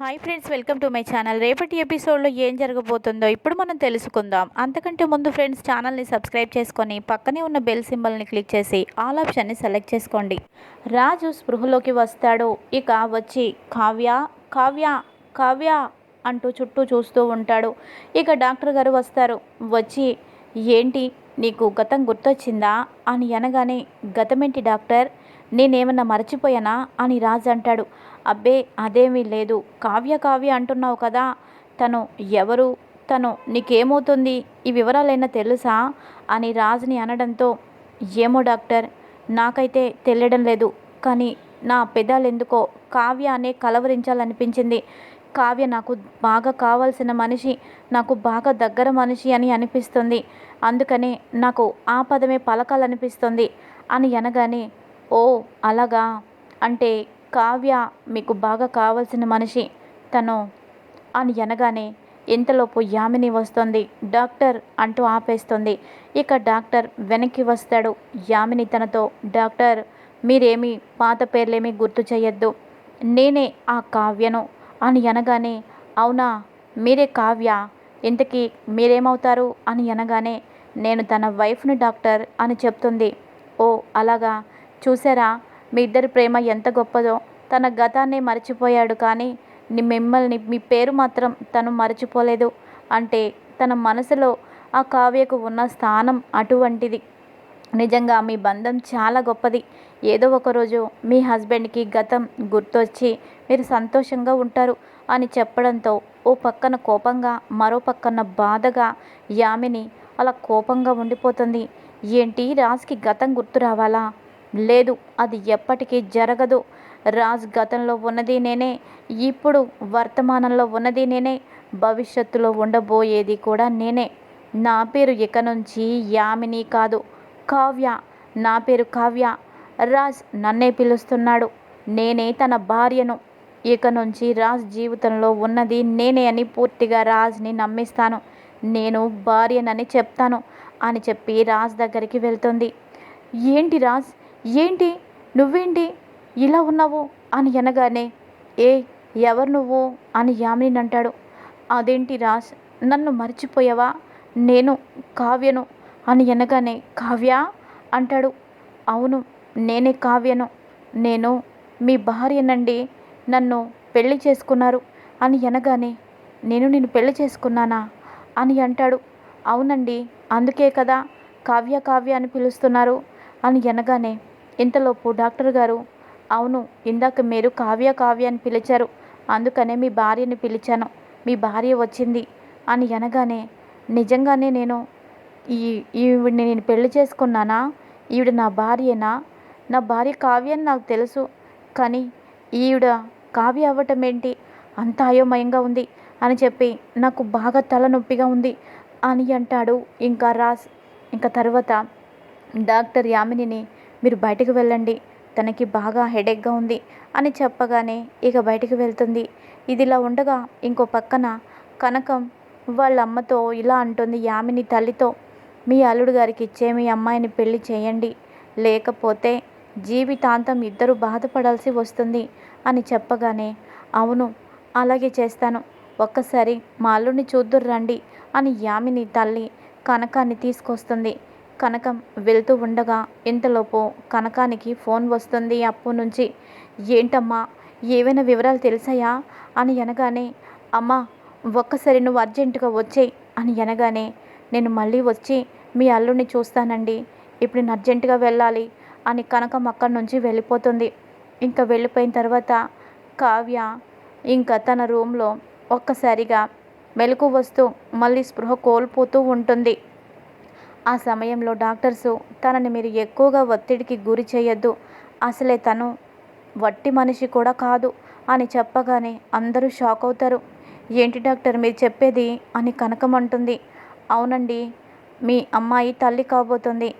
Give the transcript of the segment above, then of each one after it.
Hi friends welcome to my channel. రేపటి ఎపిసోడ్లో ఏం జరగబోతుందో ఇప్పుడు మనం తెలుసుకుందాం. అంతకంటే ముందు ఫ్రెండ్స్ ఛానల్ని సబ్స్క్రైబ్ చేసుకొని పక్కనే ఉన్న బెల్ సింబల్ని క్లిక్ చేసి ఆల్ ఆప్షన్ని సెలెక్ట్ చేసుకోండి. రాజు స్పృహలోకి వస్తాడు. ఇక వచ్చి కావ్య కావ్య కావ్య అంటూ చుట్టూ చూస్తూ ఉంటాడు. ఇక డాక్టర్ గారు వస్తారు. వచ్చి ఏంటి నీకు గతం గుర్తొచ్చిందా? అని అనగానే గతమేంటి డాక్టర్? నేనేమన్నా మర్చిపోయానా? అని రాజు అంటాడు. అబ్బే అదేమీ లేదు. కావ్య కావ్య అంటున్నావు కదా. తను ఎవరు? తను నీకేమవుతుంది? ఈ వివరాలైనా తెలుసా? అని రాజుని అనడంతో ఏమో డాక్టర్ నాకైతే తెలియడం లేదు. కానీ నా పెదాలెందుకో కావ్య అనే కలవరించాలనిపించింది. కావ్య నాకు బాగా కావాల్సిన మనిషి నాకు బాగా దగ్గర మనిషి అని అనిపిస్తుంది. అందుకనే నాకు ఆ పదమే పలకాలనిపిస్తుంది అని అనగానే ఓ అలాగా? అంటే కావ్య మీకు బాగా కావాల్సిన మనిషి తను అని అనగానే ఇంతలోపు యామిని వస్తుంది. డాక్టర్ అంటూ ఆపేస్తుంది. ఇక డాక్టర్ వెనక్కి వస్తాడు. యామిని తనతో డాక్టర్ మీరేమీ పాత పేర్లేమీ గుర్తు చేయొద్దు. నేనే ఆ కావ్యను అని అనగానే అవునా? మీరే కావ్య? ఇంతకీ మీరేమవుతారు? అని అనగానే నేను తన వైఫ్ని డాక్టర్ అని చెప్తుంది. ఓ అలాగా? చూసారా? మీ ఇద్దరి ప్రేమ ఎంత గొప్పదో. తన గతాన్ని మర్చిపోయాడు కానీ మిమ్మల్ని మీ పేరు మాత్రం తను మర్చిపోలేదు. అంటే తన మనసులో ఆ కావ్యకు ఉన్న స్థానం అటువంటిది. నిజంగా మీ బంధం చాలా గొప్పది. ఏదో ఒక రోజు మీ హస్బెండ్కి గతం గుర్తొచ్చి మీరు సంతోషంగా ఉంటారు అని చెప్పడంతో ఓ పక్కన కోపంగా మరో పక్కన బాధగా యామిని అలా కోపంగా ఉండిపోతుంది. ఏంటి? రాజ్కి గతం గుర్తు రావాలా? లేదు అది ఎప్పటికీ జరగదు. రాజ్ గతంలో ఉన్నది నేనే ఇప్పుడు వర్తమానంలో ఉన్నది నేనే భవిష్యత్తులో ఉండబోయేది కూడా నేనే. నా పేరు ఇక నుంచి యామిని కాదు కావ్య. నా పేరు కావ్య. రాజ్ నన్నే పిలుస్తున్నాడు. నేనే తన భార్యను. ఇక నుంచి రాజ్ జీవితంలో ఉన్నది నేనే అని పూర్తిగా రాజ్ని నమ్మిస్తాను. నేను భార్యనని చెప్తాను అని చెప్పి రాజ్ దగ్గరికి వెళ్తుంది. ఏంటి రాజ్? ఏంటి? నువ్వేంటి? ఇలా ఉన్నావు? అని అనగానే ఏ ఎవరు నువ్వు? అని యామిని అంటాడు. అదేంటి రాజ్? నన్ను మర్చిపోయావా? నేను కావ్యను. అని అనగానే కావ్య? అంటాడు. అవును నేనే కావ్యను. నేను మీ భార్యనండి. నన్ను పెళ్ళి చేసుకున్నారు. అని అనగానే నేను నిన్ను పెళ్ళి చేసుకున్నానా? అని అంటాడు. అవునండి అందుకే కదా కావ్య కావ్య అని పిలుస్తున్నారు. అని అనగానే ఇంతలోపు డాక్టర్ గారు అవును ఇందాక మీరు కావ్య కావ్య అని పిలిచారు. అందుకనే మీ భార్యని పిలిచాను. మీ భార్య వచ్చింది. అని అనగానే నిజంగానే నేను ఈ ఈవిడిని నేను పెళ్ళి చేసుకున్నానా? ఈవిడ నా భార్యనా? నా భార్య కావ్య అని నాకు తెలుసు. కానీ ఈవిడ కావ్య అవ్వటం ఏంటి? అంత అయోమయంగా ఉంది అని చెప్పి నాకు బాగా తలనొప్పిగా ఉంది అని అంటాడు. ఇంకా రాస్ ఇంకా తర్వాత డాక్టర్ యామినిని మీరు బయటకు వెళ్ళండి. తనకి బాగా హెడేక్గా ఉంది అని చెప్పగానే ఇక బయటికి వెళ్తుంది. ఇదిలా ఉండగా ఇంకో పక్కన కనకం వాళ్ళ అమ్మతో ఇలా అంటుంది యామిని తల్లితో మీ అల్లుడు గారికి ఇచ్చే మీ అమ్మాయిని పెళ్ళి చేయండి. లేకపోతే జీవితాంతం ఇద్దరు బాధపడాల్సి వస్తుంది అని చెప్పగానే అవును అలాగే చేస్తాను. ఒక్కసారి మా అల్లుడిని చూద్దురు రండి అని యామిని తల్లి కనకాన్ని తీసుకొస్తుంది. కనకం వెళ్తూ ఉండగా ఇంతలోపు కనకానికి ఫోన్ వస్తుంది అప్పు నుంచి. ఏంటమ్మా ఏవైనా వివరాలు తెలిసాయా? అని అనగానే అమ్మా ఒక్కసారి నువ్వు అర్జెంటుగా వచ్చేయి అని అనగానే నేను మళ్ళీ వచ్చి మీ అల్లుడిని చూస్తానండి. ఇప్పుడు నేను అర్జెంటుగా వెళ్ళాలి అని కనకం అక్కడి నుంచి వెళ్ళిపోతుంది. ఇంకా వెళ్ళిపోయిన తర్వాత కావ్య ఇంకా తన రూమ్లో ఒక్కసారిగా మెలకు వస్తూ మళ్ళీ స్పృహ కోల్పోతూ ఉంటుంది. ఆ సమయంలో డాక్టర్సు తనని మీరు ఎక్కువగా ఒత్తిడికి గురి చేయొద్దు. అసలే తను వట్టి మనిషి కూడా కాదు అని చెప్పగానే అందరూ షాక్ అవుతారు. ఏంటి డాక్టర్ మీరు చెప్పేది అని కనకమంటుంది అవునండి మీ అమ్మాయి తల్లి కాబోతుంది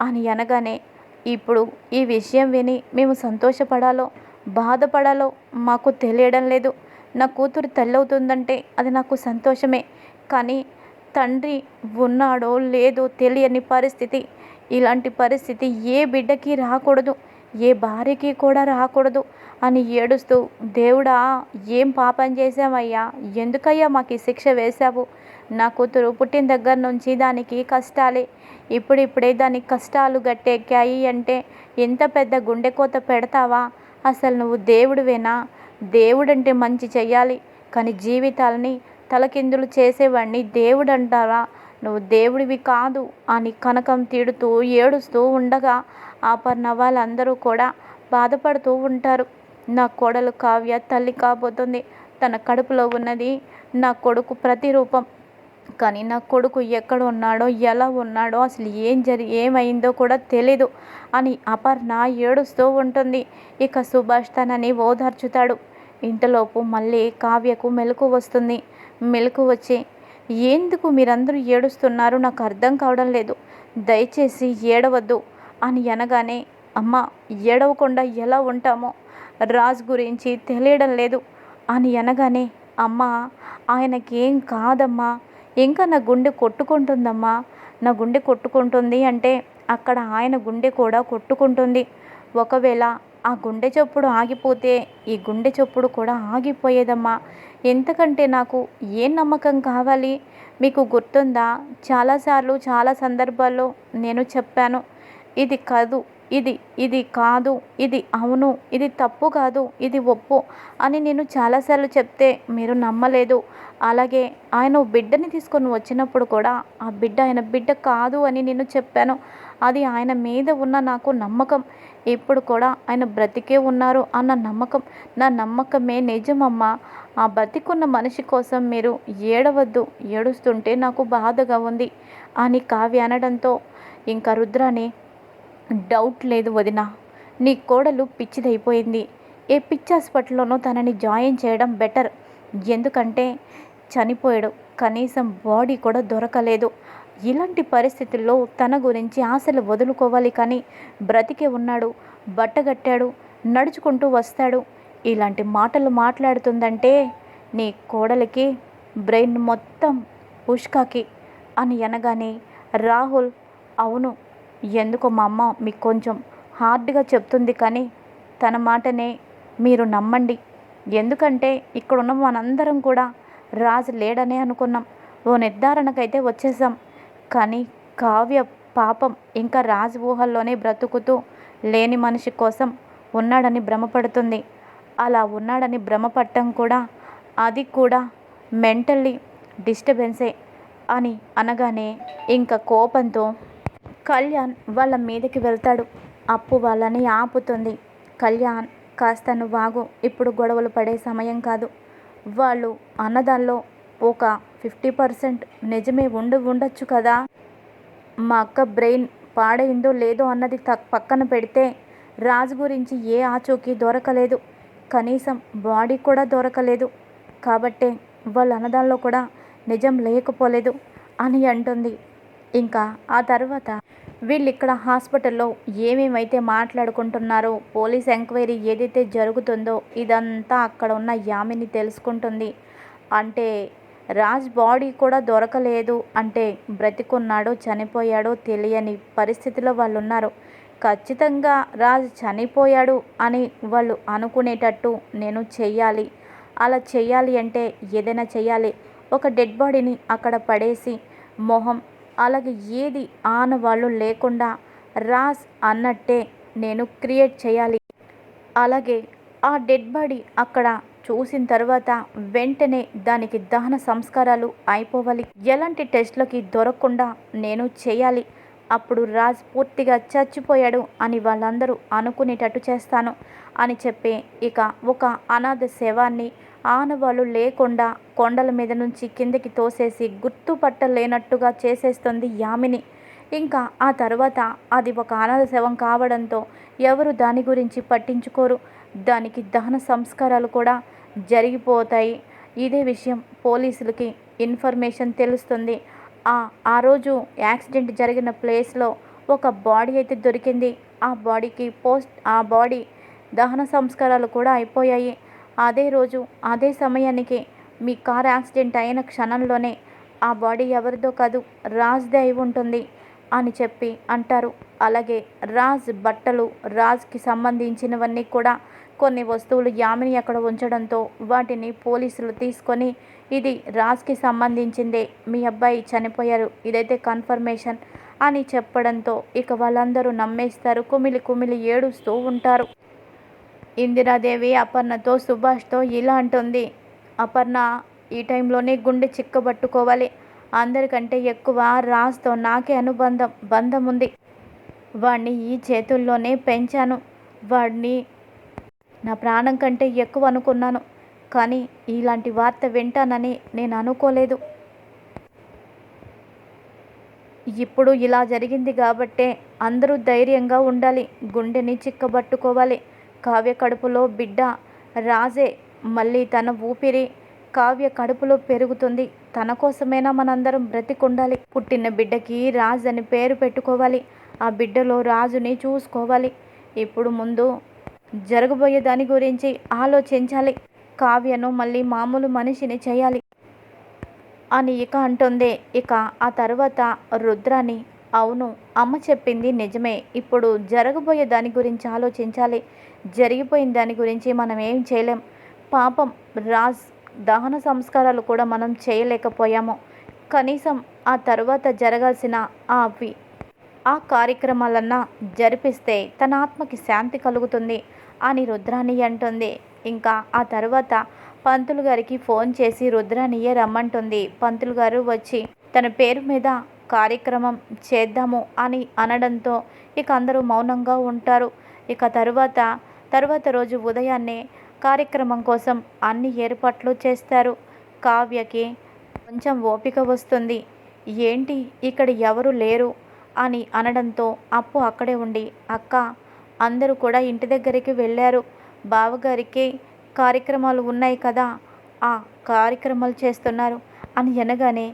అని అనగానే ఇప్పుడు ఈ విషయం విని మేము సంతోషపడాలో బాధపడాలో మాకు తెలియడం లేదు. నా కూతురు తల్లవుతుందంటే అది నాకు సంతోషమే. కానీ తండ్రి ఉన్నాడో లేదో తెలియని పరిస్థితి. ఇలాంటి పరిస్థితి ఏ బిడ్డకి రాకూడదు ఏ భార్యకి కూడా రాకూడదు అని ఏడుస్తూ దేవుడా ఏం పాపం చేసావయ్యా ఎందుకయ్యా మాకు ఈ శిక్ష వేశావు? నా కూతురు పుట్టిన దగ్గర నుంచి దానికి కష్టాలే. ఇప్పుడిప్పుడే దానికి కష్టాలు గట్టెక్కాయి అంటే ఎంత పెద్ద గుండె కోత పెడతావా? అసలు నువ్వు దేవుడివేనా? దేవుడంటే మంచి చెయ్యాలి. కానీ జీవితాలని తలకిందులు చేసేవాడిని దేవుడు అంటారా నువ్వు దేవుడివి కాదు అని కనకం తీడుతూ ఏడుస్తూ ఉండగా అపర్ణ వాళ్ళందరూ కూడా బాధపడుతూ ఉంటారు. నా కోడలు కావ్య తల్లి కాబోతుంది. తన కడుపులో ఉన్నది నా కొడుకు ప్రతిరూపం. కానీ నా కొడుకు ఎక్కడ ఉన్నాడో ఎలా ఉన్నాడో అసలు ఏం జరి ఏమైందో కూడా తెలీదు అని అపర్ణ ఏడుస్తూ ఉంటుంది. ఇక సుభాష్ తనని ఓదార్చుతాడు. ఇంతలోపు మళ్ళీ కావ్యకు మెలకు వస్తుంది. మెలకు వచ్చి ఎందుకు మీరందరూ ఏడుస్తున్నారు? నాకు అర్థం కావడం లేదు. దయచేసి ఏడవద్దు అని అనగానే అమ్మ ఏడవకుండా ఎలా ఉంటామో? రాజు గురించి తెలియడం లేదు అని అనగానే అమ్మ ఆయనకేం కాదమ్మా. ఇంకా నా గుండె కొట్టుకుంటుందమ్మా. నా గుండె కొట్టుకుంటుంది అంటే అక్కడ ఆయన గుండె కూడా కొట్టుకుంటుంది. ఒకవేళ ఆ గుండె చప్పుడు ఆగిపోతే ఈ గుండె చప్పుడు కూడా ఆగిపోయేదమ్మా. ఎంతకంటే నాకు ఏ నమ్మకం కావాలి? మీకు గుర్తుందా? చాలాసార్లు చాలా సందర్భాల్లో నేను చెప్పాను ఇది కాదు. ఇది ఇది కాదు ఇది అవును ఇది తప్పు కాదు ఇది ఒప్పు అని నేను చాలాసార్లు చెప్తే మీరు నమ్మలేదు. అలాగే ఆయన బిడ్డని తీసుకొని వచ్చినప్పుడు కూడా ఆ బిడ్డ ఆయన బిడ్డ కాదు అని నేను చెప్పాను. అది ఆయన మీద ఉన్న నాకు నమ్మకం. ఇప్పుడు కూడా ఆయన బ్రతికే ఉన్నారు అన్న నమ్మకం. నా నమ్మకమే నిజమమ్మా. ఆ బ్రతికున్న మనిషి కోసం మీరు ఏడవద్దు ఏడుస్తుంటే నాకు బాధగా ఉంది అని కావ్య అనడంతో ఇంకా రుద్రాని డౌట్ లేదు వదిన. నీ కోడలు పిచ్చిదైపోయింది. ఏ పిచ్చి హాస్పిటల్లోనో తనని జాయిన్ చేయడం బెటర్. ఎందుకంటే చనిపోయాడు. కనీసం బాడీ కూడా దొరకలేదు. ఇలాంటి పరిస్థితుల్లో తన గురించి ఆశలు వదులుకోవాలి కానీ బ్రతికే ఉన్నాడు. బట్టగట్టాడు. నడుచుకుంటూ వస్తాడు. ఇలాంటి మాటలు మాట్లాడుతుందంటే నీ కోడలికి బ్రెయిన్ మొత్తం ఉష్కాకి అని అనగానే రాహుల్ అవును ఎందుకో మా అమ్మ మీకు కొంచెం హార్డ్గా చెప్తుంది కానీ తన మాటనే మీరు నమ్మండి. ఎందుకంటే ఇక్కడున్న మనందరం కూడా రాజు లేడనే అనుకున్నాం. ఓ నిర్ధారణకైతే వచ్చేసాం కానీ కావ్య పాపం ఇంకా రాజు ఊహల్లోనే బ్రతుకుతూ లేని మనిషి కోసం ఉన్నాడని భ్రమపడుతుంది. అలా ఉన్నాడని భ్రమపడటం కూడా అది కూడా మెంటల్లీ డిస్టర్బెన్సే అని అనగానే ఇంకా కోపంతో కళ్యాణ్ వాళ్ళ మీదకి వెళ్తాడు. అప్పు వాళ్ళని ఆపుతుంది. కళ్యాణ్ కాస్త నువ్వాగు ఇప్పుడు గొడవలు పడే సమయం కాదు. వాళ్ళు అన్నదాల్లో ఒక ఫిఫ్టీ పర్సెంట్ నిజమే ఉండి ఉండొచ్చు కదా? మా అక్క బ్రెయిన్ పాడైందో లేదో అన్నది త పక్కన పెడితే రాజు గురించి ఏ ఆచూకీ దొరకలేదు. కనీసం బాడీ కూడా దొరకలేదు. కాబట్టే వాళ్ళ అన్నదాల్లో కూడా నిజం లేకపోలేదు అని అంటుంది. ఇంకా ఆ తర్వాత వీళ్ళు ఇక్కడ హాస్పిటల్లో ఏమేమైతే మాట్లాడుకుంటున్నారో పోలీస్ ఎంక్వైరీ ఏదైతే జరుగుతుందో ఇదంతా అక్కడ ఉన్న యామిని తెలుసుకుంటుంది. అంటే రాజ్ బాడీ కూడా దొరకలేదు. అంటే బ్రతికున్నాడో చనిపోయాడో తెలియని పరిస్థితిలో వాళ్ళు ఉన్నారు ఖచ్చితంగా రాజ్ చనిపోయాడు అని వాళ్ళు అనుకునేటట్టు నేను చెయ్యాలి. అలా చెయ్యాలి అంటే ఏదైనా చెయ్యాలి. ఒక డెడ్ బాడీని అక్కడ పడేసి మొహం అలాగే ఏది ఆనవాళ్ళు లేకుండా రాస్ అన్నట్టే నేను క్రియేట్ చేయాలి. అలాగే ఆ డెడ్ బాడీ అక్కడ చూసిన తర్వాత వెంటనే దానికి దహన సంస్కారాలు అయిపోవాలి. ఎలాంటి టెస్ట్లకి దొరకకుండా నేను చేయాలి. అప్పుడు రాజ్ పూర్తిగా చచ్చిపోయాడు అని వాళ్ళందరూ అనుకునేటట్టు చేస్తాను. అని చెప్పి ఇక ఒక అనాథ శవాన్ని ఆనవాళ్ళు లేకుండా కొండల మీద నుంచి కిందకి తోసేసి గుర్తుపట్టలేనట్టుగా చేసేస్తుంది యామిని. ఇంకా ఆ తర్వాత అది ఒక అనాథ శవం కావడంతో ఎవరు దాని గురించి పట్టించుకోరు. దానికి దహన సంస్కారాలు కూడా జరిగిపోతాయి. ఇదే విషయం పోలీసులకి ఇన్ఫర్మేషన్ తెలుస్తుంది. ఆ ఆ రోజు యాక్సిడెంట్ జరిగిన ప్లేస్లో ఒక బాడీ అయితే దొరికింది. ఆ బాడీకి పోస్ట్ ఆ బాడీ దహన సంస్కారాలు కూడా అయిపోయాయి. అదే రోజు అదే సమయానికి మీ కార్ యాక్సిడెంట్ అయిన క్షణంలోనే ఆ బాడీ ఎవరిదో కాదు రాజ్దే అయి ఉంటుంది అని చెప్పి అంటారు. అలాగే రాజ్ బట్టలు రాజ్కి సంబంధించినవన్నీ కూడా కొన్ని వస్తువులు యామిని అక్కడ ఉంచడంతో వాటిని పోలీసులు తీసుకొని ఇది రాజ్కి సంబంధించిందే మీ అబ్బాయి చనిపోయారు ఇదైతే కన్ఫర్మేషన్ అని చెప్పడంతో ఇక వాళ్ళందరూ నమ్మేస్తారు కుమిలి కుమిలి ఏడుస్తూ ఉంటారు. ఇందిరాదేవి అపర్ణతో సుభాష్తో ఇలా అంటుంది. అపర్ణ ఈ టైంలోనే గుండె చిక్కబట్టుకోవాలి. అందరికంటే ఎక్కువ రాజ్తో నాకే అనుబంధం బంధం ఉంది వాడిని ఈ చేతుల్లోనే పెంచాను. వాడిని నా ప్రాణం కంటే ఎక్కువ అనుకున్నాను. కానీ ఇలాంటి వార్త వింటానని నేను అనుకోలేదు. ఇప్పుడు ఇలా జరిగింది కాబట్టే అందరూ ధైర్యంగా ఉండాలి. గుండెని చిక్కబట్టుకోవాలి. కావ్య కడుపులో బిడ్డ రాజే మళ్ళీ తన ఊపిరి కావ్య కడుపులో పెరుగుతుంది. తన కోసమైనా మనందరం బ్రతికుండాలి? పుట్టిన బిడ్డకి రాజ్ అని పేరు పెట్టుకోవాలి. ఆ బిడ్డలో రాజుని చూసుకోవాలి. ఇప్పుడు ముందు జరగబోయే దాని గురించి ఆలోచించాలి. కావ్యను మళ్ళీ మామూలు మనిషిని చేయాలి అని ఇక అంటుంది. ఇక ఆ తర్వాత రుద్రాని అవును అమ్మ చెప్పింది నిజమే. ఇప్పుడు జరగబోయే దాని గురించి ఆలోచించాలి. జరిగిపోయిన దాని గురించి మనం ఏం చేయలేం. పాపం రాజ్ దహన సంస్కారాలు కూడా మనం చేయలేకపోయాము. కనీసం ఆ తర్వాత జరగాల్సిన ఆ ఆ కార్యక్రమాలన్నా జరిపిస్తే తన ఆత్మకి శాంతి కలుగుతుంది అని రుద్రాణి అంటుంది. ఇంకా ఆ తర్వాత పంతులు గారికి ఫోన్ చేసి రుద్రాణియే రమ్మంటుంది. పంతులు గారు వచ్చి తన పేరు మీద కార్యక్రమం చేద్దాము అని అనడంతో ఇక అందరూ మౌనంగా ఉంటారు. ఇక తరువాత తరువాత రోజు ఉదయాన్నే కార్యక్రమం కోసం అన్ని ఏర్పాట్లు చేస్తారు. కావ్యకి కొంచెం ఓపిక వస్తుంది. ఏంటి? ఇక్కడ ఎవరు లేరు? అని అనడంతో అప్పు అక్కడే ఉండి అక్క అందరూ కూడా ఇంటి దగ్గరికి వెళ్ళారు. బావగారికి కార్యక్రమాలు ఉన్నాయి కదా. ఆ కార్యక్రమాలు చేస్తున్నారు అని అనగానే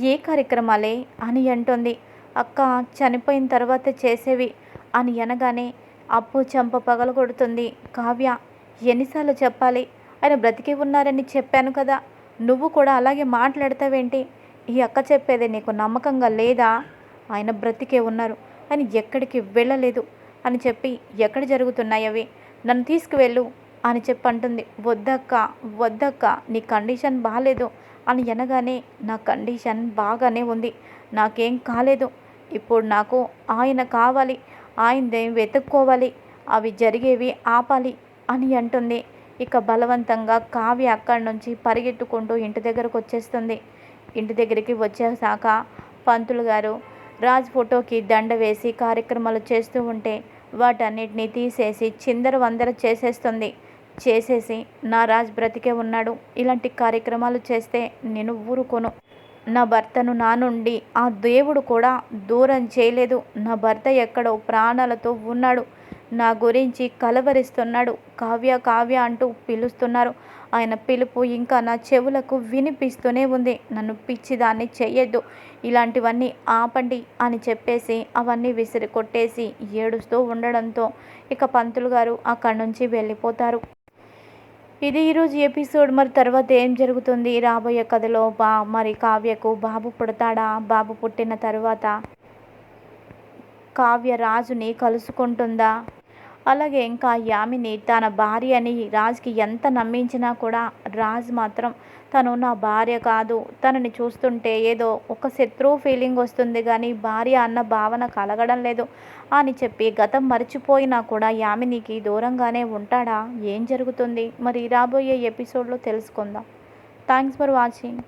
ఏ కార్యక్రమాలే అని అంటుంది. అక్క చనిపోయిన తర్వాత చేసేవి అని అనగానే అప్పు చంప పగలగొడుతుంది. కావ్య ఎన్నిసార్లు చెప్పాలి? ఆయన బ్రతికి ఉన్నారని చెప్పాను కదా. నువ్వు కూడా అలాగే మాట్లాడతావేంటి? ఈ అక్క చెప్పేది నీకు నమ్మకంగా లేదా? ఆయన బ్రతికే ఉన్నారు. అని ఎక్కడికి వెళ్ళలేదు అని చెప్పి ఎక్కడ జరుగుతున్నాయి అవి? నన్ను తీసుకువెళ్ళు అని చెప్పి అంటుంది వద్దక్క వద్దక్క నీ కండిషన్ బాగాలేదు అని అనగానే నా కండిషన్ బాగానే ఉంది. నాకేం కాలేదు. ఇప్పుడు నాకు ఆయన కావాలి. ఆయన వెతుక్కోవాలి. అవి జరిగేవి ఆపాలి అని అంటుంది. ఇక బలవంతంగా కావ్య అక్కడి నుంచి పరిగెత్తుకుంటూ ఇంటి దగ్గరకు వచ్చేస్తుంది. ఇంటి దగ్గరికి వచ్చేసాక పంతులు గారు రాజ్ ఫోటోకి దండ వేసి కార్యక్రమాలు చేస్తూ ఉంటే వాటన్నిటిని తీసేసి చిందర వందర చేసేస్తుంది. చేసేసి నా రాజ్ బ్రతికే ఉన్నాడు. ఇలాంటి కార్యక్రమాలు చేస్తే నేను ఊరుకోను. నా భర్తను నా నుండి ఆ దేవుడు కూడా దూరం చేయలేదు. నా భర్త ఎక్కడో ప్రాణాలతో ఉన్నాడు. నా గురించి కలవరిస్తున్నాడు. కావ్య కావ్య అంటూ పిలుస్తున్నారు. ఆయన పిలుపు ఇంకా నా చెవులకు వినిపిస్తూనే ఉంది. నన్ను పిచ్చిదాన్ని చెయ్యొద్దు. ఇలాంటివన్నీ ఆపండి అని చెప్పేసి అవన్నీ విసిరి కొట్టేసి ఏడుస్తూ ఉండడంతో ఇక పంతులు గారు అక్కడి నుంచి వెళ్ళిపోతారు. ఇది ఈరోజు ఎపిసోడ్. మరి తర్వాత ఏం జరుగుతుంది? రాబోయే కథలో బా మరి కావ్యకు బాబు పుడతాడా? బాబు పుట్టిన తర్వాత కావ్య రాజుని కలుసుకుంటుందా? అలాగే ఇంకా యామిని తన భార్య అని రాజ్కి ఎంత నమ్మించినా కూడా రాజ్ మాత్రం తను నా భార్య కాదు. తనని చూస్తుంటే ఏదో ఒక శత్రువు ఫీలింగ్ వస్తుంది కానీ భార్య అన్న భావన కలగడం లేదు. అని చెప్పి గతం మర్చిపోయినా కూడా యామినికి దూరంగానే ఉంటాడా? ఏం జరుగుతుంది? మరి రాబోయే ఎపిసోడ్లో తెలుసుకుందాం. Thanks for watching.